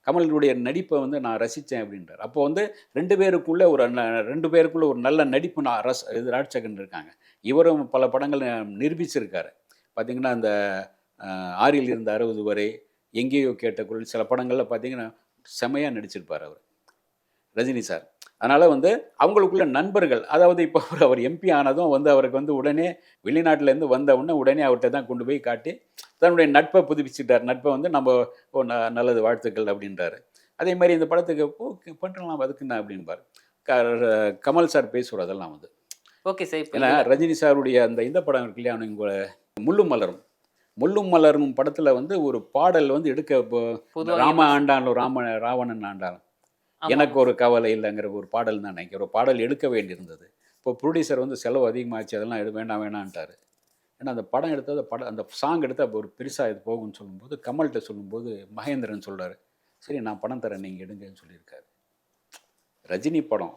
கமலினுடைய நடிப்பை வந்து நான் ரசித்தேன் அப்படின்றார். அப்போ வந்து ரெண்டு பேருக்குள்ளே ஒரு ரெண்டு பேருக்குள்ளே ஒரு நல்ல நடிப்பு நான் ரஸ் இது ராட்சகன் இருக்காங்க. இவரும் பல படங்கள் நிரூபிச்சிருக்காரு. பார்த்தீங்கன்னா அந்த ஆறில் இருந்த அறுபது வரை எங்கேயோ கேட்ட குரல் சில படங்களில் பார்த்திங்கன்னா செமையாக நடிச்சிருப்பார் அவர். ரஜினி சார். அதனால் வந்து அவங்களுக்குள்ள நண்பர்கள் அதாவது இப்போ அவர் அவர் எம்பி ஆனதும் வந்து அவருக்கு வந்து உடனே வெளிநாட்டிலேருந்து வந்த உடனே உடனே அவர்கிட்ட தான் கொண்டு போய் காட்டி தன்னுடைய நட்பை புதுப்பிச்சுட்டார். நட்பை வந்து நம்ம ஓ நல்லது வாழ்த்துக்கள் அப்படின்றாரு. அதே மாதிரி இந்த படத்துக்கு ஓகே பண்ணலாம் அதுக்கு என்ன அப்படின்பார். க- கமல் சார் பேசுவார் அதெல்லாம் வந்து. ஓகே சார் இப்போ ஏன்னா ரஜினி சாருடைய அந்த இந்த படம் இருக்கு இல்லையா உங்க முள்ளும் மலரும். முள்ளும் மலரும் படத்தில் வந்து ஒரு பாடல் வந்து எடுக்க ராம ஆண்டாலும் ராம ராவணன் ஆண்டாலும். எனக்கு ஒரு கவலை இல்லைங்கிற ஒரு பாடல் தான் நினைக்கிறேன். ஒரு பாடல் எடுக்க வேண்டியிருந்தது. இப்போ ப்ரொடியூசர் வந்து செலவு அதிகமாச்சு அதெல்லாம் எடு வேண்டாம் வேணான்ட்டாரு ஏன்னா அந்த படம் எடுத்தது படம் அந்த சாங் எடுத்தால் அப்போ ஒரு பெருசாக இது போகும்னு சொல்லும்போது கமல்கிட்ட சொல்லும்போது மகேந்திரன் சொல்கிறார் சரி நான் பணம் தரேன் நீங்கள் எடுங்கன்னு சொல்லியிருக்காரு. ரஜினி படம்.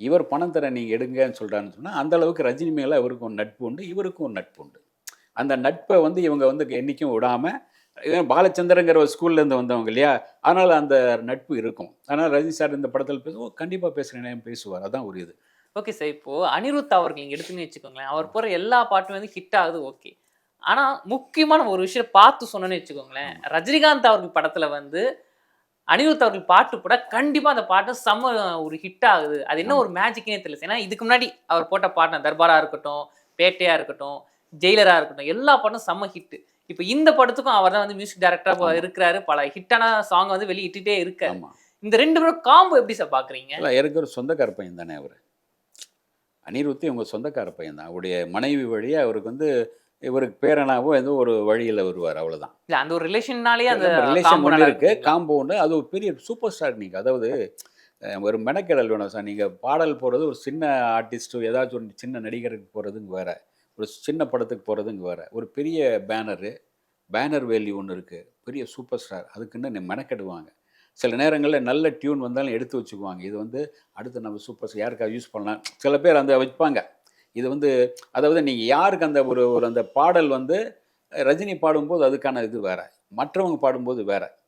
இவர் பணம் தரேன் நீங்கள் எடுங்கன்னு சொல்கிறான்னு சொன்னால் அந்த அளவுக்கு ரஜினி மேலே இவருக்கும் ஒரு நட்பு உண்டு இவருக்கும் ஒரு நட்பு உண்டு. அந்த நட்பை வந்து இவங்க வந்து என்றைக்கும் விடாமல் பாலச்சந்திரங்கிற ஒரு ஸ்கூல்லேருந்து வந்தவங்க இல்லையா? அதனால் அந்த நட்பு இருக்கும். அதனால் ரஜினி சார் இந்த படத்தில் பேசுவோம் கண்டிப்பாக பேசுகிறேன் பேசுவார். அதான் ஒரு இது. ஓகே சார் இப்போ அனிருத் அவர்கள் நீங்க எடுத்துன்னு வச்சுக்கோங்களேன் அவர் போற எல்லா பாட்டுமே வந்து ஹிட் ஆகுது ஓகே ஆனா முக்கியமான ஒரு விஷயம் பார்த்து சொன்னேன்னு வச்சுக்கோங்களேன் ரஜினிகாந்த் அவர்கள் படத்துல வந்து அனிருத் அவர்கள் பாட்டு போட கண்டிப்பா அந்த பாட்டு செம்ம ஒரு ஹிட் ஆகுது. அது என்ன ஒரு மேஜிக்னே தெரியல. ஏன்னா இதுக்கு முன்னாடி அவர் போட்ட பாட்டு தர்பாரா இருக்கட்டும் பேட்டையா இருக்கட்டும் ஜெயிலரா இருக்கட்டும் எல்லா பாட்டும் செம்ம ஹிட் இப்போ இந்த படத்துக்கும் அவர் தான் வந்து மியூசிக் டைரக்டரா ஆமா. இருக்கிறாரு. பல ஹிட்டான சாங் வந்து வெளியிட்டுட்டே இருக்காரு இந்த ரெண்டு பேரும் காம்போ எப்படி சார் பாக்குறீங்க? இல்லை எனக்கு ஒரு சொந்தக்கார பையன் தானே அவர். அனிருத்தி உங்கள் சொந்தக்கார பையன் தான். அவருடைய மனைவி வழியாக அவருக்கு வந்து இவருக்கு பேரனாவோ ஏதோ ஒரு வழியில் வருவார் அவ்வளோதான் இல்ல அந்த ஒரு ரிலேஷன்னாலே அந்த ரிலேஷன் ஒன்று நல்லா இருக்கு இருக்குங்களா? காம்போ ஒன்று அது ஒரு பெரிய சூப்பர் ஸ்டார் நீங்கள் அதாவது ஒரு மெனக்கெடல் வேணும் சார் நீங்கள் பாடல் போகிறது ஒரு சின்ன ஆர்டிஸ்ட்டு ஏதாச்சும் ஒரு சின்ன நடிகருக்கு போகிறதுங்க வேற. ஒரு சின்ன படத்துக்கு போகிறதுங்க வேறு. ஒரு பெரிய பேனரு பேனர் வேல்யூ ஒன்று இருக்குது பெரிய சூப்பர் ஸ்டார். அதுக்குன்னு மெனக்கெடுவாங்க. சில நேரங்களில் நல்ல டியூன் வந்தாலும் எடுத்து வச்சுக்குவாங்க. இது வந்து அடுத்து நம்ம சூப்பர் ஸ்டார் யாருக்காவது யூஸ் பண்ணலாம்? சில பேர் அந்த வைப்பாங்க. இது வந்து அதாவது நீங்கள் யாருக்கு அந்த ஒரு ஒரு அந்த பாடல் வந்து ரஜினி பாடும்போது அதுக்கான இது வேறு. மற்றவங்க பாடும்போது வேற.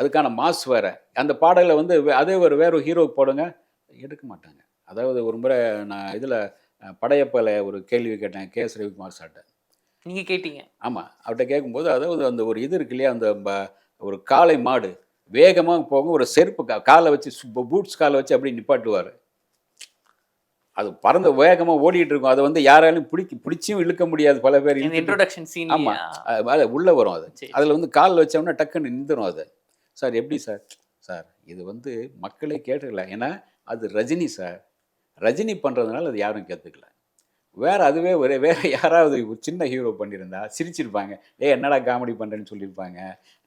அதுக்கான மாஸ் வேறு. அந்த பாடலை வந்து வே- அதே ஒரு வேறு ஒரு போடுங்க. எடுக்க மாட்டாங்க. அதாவது ஒரு முறை நான் இதில் படையப்பல ஒரு கேள்வி கேட்டேன் கே. எஸ் ரவிக்குமார் சார்ட்ட. நீங்க கேட்டீங்க. ஆமாம் அவர்கிட்ட கேட்கும்போது அதாவது அந்த ஒரு இது இருக்கு இல்லையா அந்த ஒரு காளை மாடு வேகமாக போகும் ஒரு செருப்பு கா- காலை வச்சு பூட்ஸ் காலை வச்சு அப்படி நிப்பாட்டுவார். அது பறந்து வேகமாக ஓடிட்டு இருக்கும். அதை வந்து யாராலையும் பிடிக்க பிடிச்சியும் இழுக்க முடியாது பல பேர் இன்ட்ரோடக்ஷன் சீன் ஆமா. அது உள்ளே வரும் அது. அதில் வந்து கால் வச்சோம்னா டக்குன்னு நின்றுடும் அது. சார் எப்படி சார்? சார் இது வந்து மக்களே கேட்டுக்கல ஏன்னா அது ரஜினி சார். ரஜினி பண்ணுறதுனால அது யாரும் கேட்டுக்கல வேற அதுவே ஒரு வேற யாராவது ஒரு சின்ன ஹீரோ பண்ணியிருந்தா சிரிச்சிருப்பாங்க. ஏ என்னடா காமெடி பண்ணுறேன்னு சொல்லியிருப்பாங்க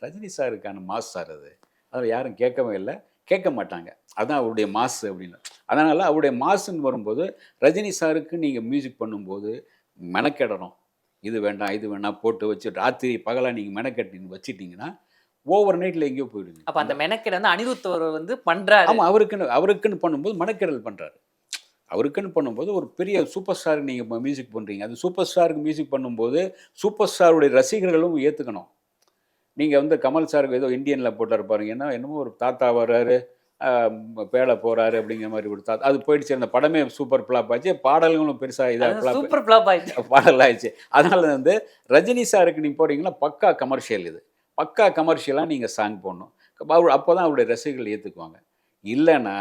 ரஜினி சாருக்கான மாஸ் சார் அது. அதில் யாரும் கேட்கவே இல்லை. கேட்க மாட்டாங்க. அதான் அவருடைய மாஸ் அப்படின்னு. அதனால் அவருடைய மாசுன்னு வரும்போது ரஜினி சாருக்கு நீங்கள் மியூசிக் பண்ணும்போது மெனக்கெடணும். இது வேண்டாம் இது வேண்டாம் போட்டு வச்சு ராத்திரி பகலாக நீங்கள் மெனக்கெட்டின்னு வச்சிட்டிங்கன்னா ஓவர் நைட்டில் எங்கேயோ போயிடுங்க அப்ப அந்த மெனக்கெட வந்து அனிருத் அவர் வந்து பண்றாரு. ஆமாம் அவருக்குன்னு அவருக்குன்னு பண்ணும்போது மெனக்கெடல் பண்ணுறாரு அவருக்குன்னு பண்ணும்போது ஒரு பெரிய சூப்பர் ஸ்டாருக்கு நீங்கள் மியூசிக் பண்ணுறீங்க அது சூப்பர் ஸ்டாருக்கு மியூசிக் பண்ணும்போது சூப்பர் ஸ்டாருடைய ரசிகர்களும் ஏற்றுக்கணும் நீங்கள் வந்து கமல் சாருக்கு ஏதோ இந்தியனில் போட்டார் பாருங்க. என்ன என்னமோ ஒரு தாத்தா வர்றாரு பேழ போகிறாரு அப்படிங்கிற மாதிரி ஒரு தாத்தா. அது போயிடுச்சு. அந்த படமே சூப்பர் ஃப்ளாப் ஆச்சு. பாடல்களும் பெருசாக இதாக சூப்பர் ஃபிளாப் ஆயிடுச்சு. பாடல் ஆயிடுச்சு. அதனால வந்து ரஜினி சாருக்கு நீ போறீங்கன்னா பக்கா கமர்ஷியல் இது. பக்கா கமர்ஷியலாக நீங்கள் சாங் போடணும். அவர் அப்போ தான் அவருடைய ரசிகர்கள் ஏற்றுக்குவாங்க இல்லைன்னா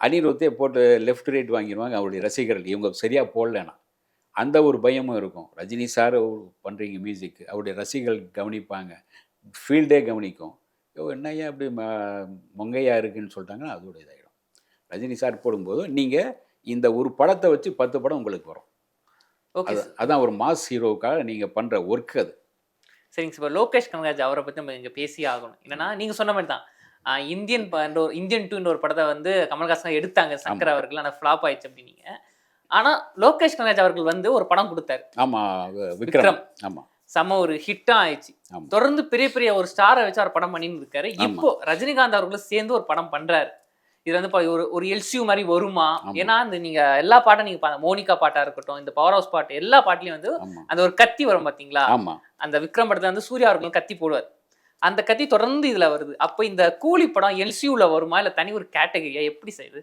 அனிருத்தே போட்டு லெஃப்ட் ரைட் வாங்கிடுவாங்க அவருடைய ரசிகர்கள். இவங்க சரியாக போடலன்னா. அந்த ஒரு பயமும் இருக்கும். ரஜினி சார் பண்ணுறீங்க மியூசிக் அவருடைய ரசிகர்கள் கவனிப்பாங்க. ஃபீல்டே கவனிக்கும். ஐயோ என்னய்யா அப்படி ம- மொங்கையா இருக்குன்னு சொல்லிட்டாங்கன்னா அதோட இதாகிடும் ரஜினி சார் போடும்போது நீங்கள் இந்த ஒரு படத்தை வச்சு பத்து படம் உங்களுக்கு வரும். ஓகே அது அதான் ஒரு மாஸ் ஹீரோவுக்காக நீங்கள் பண்ணுற ஒர்க் அது. சரிங்க சார் இப்போ லோகேஷ் கனகராஜ் அவரை பற்றி நம்ம இங்கே பேசி ஆகணும். என்னன்னா நீங்க சொன்ன மாதிரி தான். இந்தியன் என்ற ஒரு இந்தியன் டூன்ற ஒரு படத்தை வந்து கமல்ஹாசன் எடுத்தாங்க சங்கர் அவர்கள். ஆனால் ஃப்ளாப் ஆயிடுச்சு அப்படின்னீங்க. ஆனா லோகேஷ் கனகராஜ் அவர்கள் வந்து ஒரு படம் கொடுத்தாரு. ஆமாம் விக்ரம். ஆமாம் செம ஒரு ஹிட்டா ஆயிடுச்சு. தொடர்ந்து பெரிய பெரிய ஒரு ஸ்டாரை வச்சு அவர் படம் பண்ணின்னு இருக்காரு. இப்போ ரஜினிகாந்த் அவர்களும் சேர்ந்து ஒரு படம் பண்றாரு. இது வந்து ஒரு ஒரு எல்சியூ மாதிரி வருமா. ஏன்னா இந்த நீங்க எல்லா பாட்டும் நீங்க மோனிகா பாட்டா இருக்கட்டும் இந்த பவர் ஹவுஸ் பாட்டு எல்லா பாட்டுலயும் வந்து அந்த ஒரு கத்தி வரும் பாத்தீங்களா? அந்த விக்ரம் படத்துல வந்து சூர்யா அவர்களும் கத்தி போடுவார். அந்த கதை தொடர்ந்து இதில் வருது. அப்போ இந்த கூலி படம் எல்சியூவில் வருமா? இல்லை தனி ஒரு கேட்டகரியா? எப்படி செய்யுது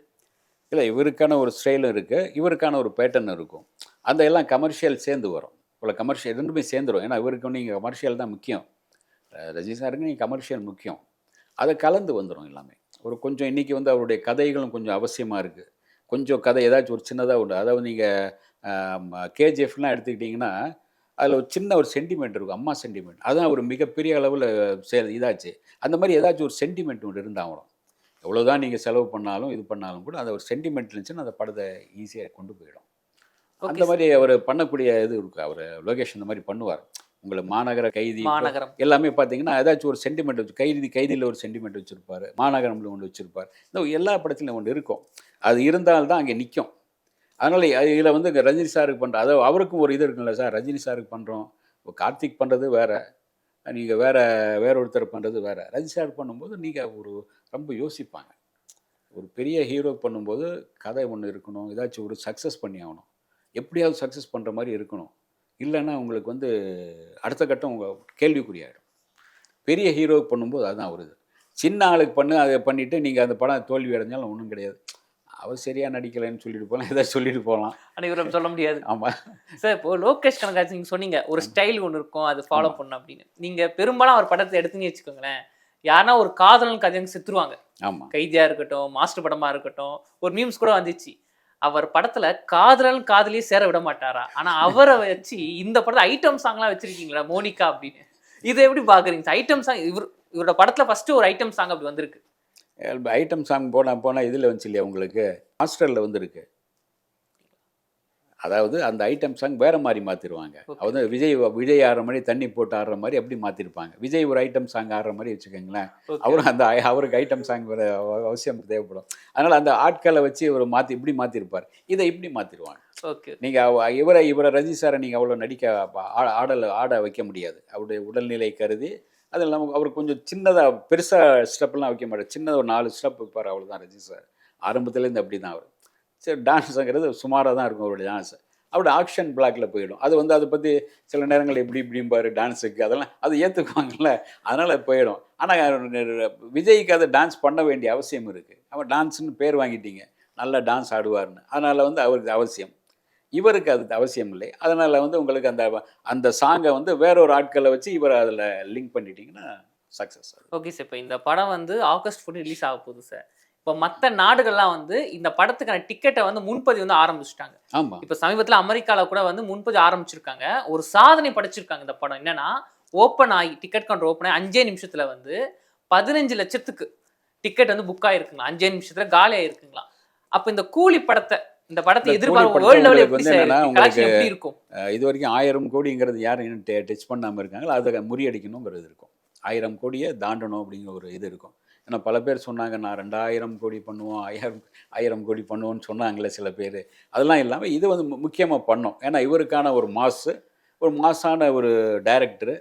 இல்லை இவருக்கான ஒரு ஸ்டைலும் இருக்குது இவருக்கான ஒரு பேட்டர்ன் இருக்கும். அந்த எல்லாம் கமர்ஷியல் சேர்ந்து வரும். இவ்வளோ கமர்ஷியல் ரெண்டுமே சேர்ந்துரும். ஏன்னா இவருக்கு நீங்கள் கமர்ஷியல் தான் முக்கியம். ரஜினி சாருக்கு நீங்கள் கமர்ஷியல் முக்கியம். அதை கலந்து வந்துடும் எல்லாமே. ஒரு கொஞ்சம் இன்றைக்கி வந்து அவருடைய கதைகளும் கொஞ்சம் அவசியமாக இருக்குது கொஞ்சம் கதை ஏதாச்சும் ஒரு சின்னதாக உண்டு. அதாவது நீங்கள் கேஜிஎஃப்லாம் எடுத்துக்கிட்டிங்கன்னா அதில் ஒரு சின்ன ஒரு சென்டிமெண்ட் இருக்கும் அம்மா சென்டிமெண்ட் அதான் ஒரு மிகப்பெரிய அளவில் சே இதாச்சு. அந்த மாதிரி ஏதாச்சும் ஒரு சென்டிமெண்ட் ஒன்று இருந்தாகணும் எவ்வளோதான் நீங்கள் செலவு பண்ணாலும் இது பண்ணாலும் கூட அந்த ஒரு சென்டிமெண்ட் இருந்துச்சுன்னா அந்த படத்தை ஈஸியாக கொண்டு போயிடும். அந்த மாதிரி அவர் பண்ணக்கூடிய இது இருக்கு. அவர் லோகேஷ் இந்த மாதிரி பண்ணுவார். உங்களை மாநகர கைதி மாநகரம். எல்லாமே பார்த்தீங்கன்னா ஏதாச்சும் ஒரு சென்டிமெண்ட் வச்சு கைதி கைதியில் ஒரு சென்டிமெண்ட் வச்சுருப்பார். மாநகரம்ல ஒன்று வச்சுருப்பார். இந்த எல்லா படத்துலையும் ஒன்று இருக்கும். அது இருந்தால்தான் அங்கே நிற்கும் அதனால் இதில் வந்து இங்கே ரஜினி சாருக்கு பண்ணுற அதாவது அவருக்கும் ஒரு இது இருக்குல்ல சார் ரஜினி சாருக்கு பண்ணுறோம் இப்போ கார்த்திக் பண்ணுறது வேறு நீங்கள் வேறு வேற ஒருத்தர் பண்ணுறது வேறு. ரஜினி சார் பண்ணும்போது நீங்கள் ஒரு ரொம்ப யோசிப்பாங்க. ஒரு பெரிய ஹீரோ பண்ணும்போது கதை ஒன்று இருக்கணும் ஏதாச்சும் ஒரு சக்ஸஸ் பண்ணி ஆகணும். எப்படியாவது சக்ஸஸ் பண்ணுற மாதிரி இருக்கணும். இல்லைன்னா உங்களுக்கு வந்து அடுத்த கட்டம் உங்கள் கேள்விக்குறியாயிடும். பெரிய ஹீரோ பண்ணும்போது அதுதான் வருது சின்ன ஆளுக்கு பண்ணு அதை பண்ணிவிட்டு நீங்கள் அந்த படம் தோல்வி அடைஞ்சாலும் ஒன்றும் கிடையாது. அவர் சரியாக நடிக்கலைன்னு சொல்லிட்டு போகலாம் ஏதாவது சொல்லிட்டு போகலாம் அனைவரும் சொல்ல முடியாது. ஆமாம் சார் இப்போ லோகேஷ் கனகராஜ் நீங்க சொன்னீங்க ஒரு ஸ்டைல் ஒன்று இருக்கும் அது ஃபாலோ பண்ணும் அப்படின்னு. நீங்க பெரும்பாலும் அவர் படத்தை எடுத்துன்னு வச்சுக்கோங்களேன் யாருன்னா ஒரு காதலன் கதைன்னு செத்துருவாங்க. ஆமாம் கைதியா இருக்கட்டும் மாஸ்டர் படமா இருக்கட்டும் ஒரு மீம்ஸ் கூட வந்துச்சு. அவர் படத்துல காதலன் காதலியே சேர விட மாட்டாரா? ஆனா அவரை வச்சு இந்த படத்துல ஐட்டம் சாங்லாம் வச்சிருக்கீங்களா மோனிகா அப்படின்னு? இதை எப்படி பாக்குறீங்க? ஐட்டம் சாங் இவர் இவரோட படத்துல ஃபர்ஸ்ட் ஒரு ஐட்டம் சாங் அப்படி வந்திருக்கு. ஐட்டம் சாங் போனால் போனால் இதில் வந்துச்சு இல்லையா உங்களுக்கு மாஸ்டரில் வந்திருக்கு. அதாவது அந்த ஐட்டம் சாங் வேற மாதிரி மாற்றிடுவாங்க. வந்து விஜய் விஜய் ஆடுற மாதிரி தண்ணி போட்டு ஆடுற மாதிரி அப்படி மாற்றிருப்பாங்க விஜய் ஒரு ஐட்டம் சாங் ஆடுற மாதிரி வச்சுக்கோங்களேன். அவரும் அந்த அவருக்கு ஐட்டம் சாங் வேற அவ- அவசியம் தேவைப்படும். அதனால் அந்த ஆட்களை வச்சு இவர் மாற்றி இப்படி மாற்றிருப்பார் இதை இப்படி மாற்றிடுவாங்க ஓகே நீங்கள் இவரை இவரை ரஜினி சாரை நீங்கள் அவ்வளோ நடிக்க ஆடல ஆட வைக்க முடியாது. அவருடைய உடல்நிலை கருதி அது இல்லாமல் அவர் கொஞ்சம் சின்னதாக பெருசாக ஸ்டெப்லாம் வைக்க மாட்டார். சின்னதாக ஒரு நாலு ஸ்டெப் வைப்பார் அவ்வளோதான் ரஜினி சார் ஆரம்பத்துலேருந்து அப்படி தான் அவர். சரி டான்ஸுங்கிறது சுமாராக தான் இருக்கும் அவருடைய டான்ஸ் அப்படி ஆக்ஷன் பிளாக்ல போயிடும். அது வந்து அதை பற்றி சில நேரங்கள் எப்படி இப்படிம்பாரு டான்ஸுக்கு அதெல்லாம் அது ஏற்றுக்குவாங்கல்ல அதனால் போயிடும். ஆனால் விஜய்க்கு அதை டான்ஸ் பண்ண வேண்டிய அவசியம் இருக்குது அவன் டான்ஸ்னு பேர் வாங்கிட்டீங்க. நல்லா டான்ஸ் ஆடுவார்னு அதனால் வந்து அவருக்கு அவசியம். இவருக்கு அது அவசியம் இல்லை. அதனால் வந்து உங்களுக்கு அந்த அந்த சாங்கை வந்து வேற ஒரு ஆட்களை வச்சு இவர் அதில் லிங்க் பண்ணிட்டீங்கன்னா சக்ஸஸ் ஓகே சார் இப்போ இந்த படம் வந்து ஆகஸ்ட் ஃபோர்டீன் ரிலீஸ் ஆக போகுது சார் இப்போ மற்ற நாடுகள்லாம் வந்து இந்த படத்துக்கான டிக்கெட்டை வந்து முன்பதிவு வந்து ஆரம்பிச்சிட்டாங்க. ஆமாம் இப்போ சமீபத்தில் அமெரிக்காவில் கூட வந்து முன்பதிவு ஆரம்பிச்சிருக்காங்க. ஒரு சாதனை படைச்சிருக்காங்க இந்த படம். என்னன்னா ஓப்பன் ஆகி டிக்கெட் கவுண்டர் ஓப்பன் ஆகி அஞ்சே நிமிஷத்துல வந்து பதினஞ்சு லட்சத்துக்கு டிக்கெட் வந்து புக் ஆயிருக்குங்களா அஞ்சே நிமிஷத்துல காலி ஆயிருக்குங்களா அப்போ இந்த கூலி படத்தை இந்த படத்தை எதிர்பார்ப்பு வேர்ல்டு லெவலில் உங்களுக்கு எப்படி இருக்கும்? இது வரைக்கும் ஆயிரம் கோடிங்கிறது யாரும் இன்னும் டச் பண்ணாமல் இருக்காங்களோ அதை முறியடிக்கணுங்கிறது இருக்கும். ஆயிரம் கோடியை தாண்டணும் அப்படிங்கிற ஒரு இது இருக்கும். ஏன்னா பல பேர் சொன்னாங்க நான் ரெண்டாயிரம் கோடி பண்ணுவோம் ஐயாயிரம் ஆயிரம் கோடி பண்ணுவோம்னு சொன்னாங்களே சில பேர். அதெல்லாம் இல்லாமல் இது வந்து முக்கியமாக பண்ணோம். ஏன்னா இவருக்கான ஒரு மாசு ஒரு மாசான ஒரு டைரக்டரு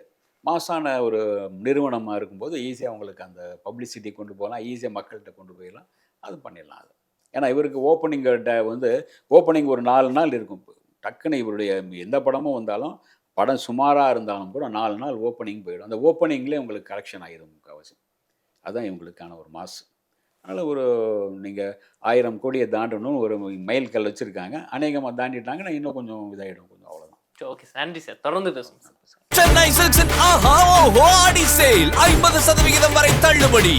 மாசான ஒரு நிறுவனமாக இருக்கும்போது ஈஸியாக அவங்களுக்கு அந்த பப்ளிசிட்டி கொண்டு போகலாம் ஈஸியாக மக்கள்கிட்ட கொண்டு போயிடலாம் அது பண்ணிடலாம் அது. ஏன்னா இவருக்கு ஓப்பனிங் வந்து ஓப்பனிங் ஒரு நாலு நாள் இருக்கும். டக்குன்னு இவருடைய எந்த படமும் வந்தாலும் படம் சுமாராக இருந்தாலும் கூட நாலு நாள் ஓப்பனிங் போயிடும். அந்த ஓப்பனிங்லேயே உங்களுக்கு கலெக்ஷன் ஆகிடும் முக்கால்வாசி. அதுதான் இவங்களுக்கான ஒரு மாசு. அதனால் ஒரு நீங்கள் ஆயிரம் கோடியை தாண்டணும் ஒரு மைல் கல் வச்சுருக்காங்க. அநேகமாக தாண்டிட்டாங்கன்னா இன்னும் கொஞ்சம் இதாகிடும் கொஞ்சம் அவ்வளோதான் ஓகே சார். நன்றி சார். தொடர்ந்து பேசுவோம் சார். சென்னை சில்க்ஸின் ஆஹா ஓஹோ ஆடி சேல். ஐம்பது சதவிகிதம் வரை தள்ளுபடி.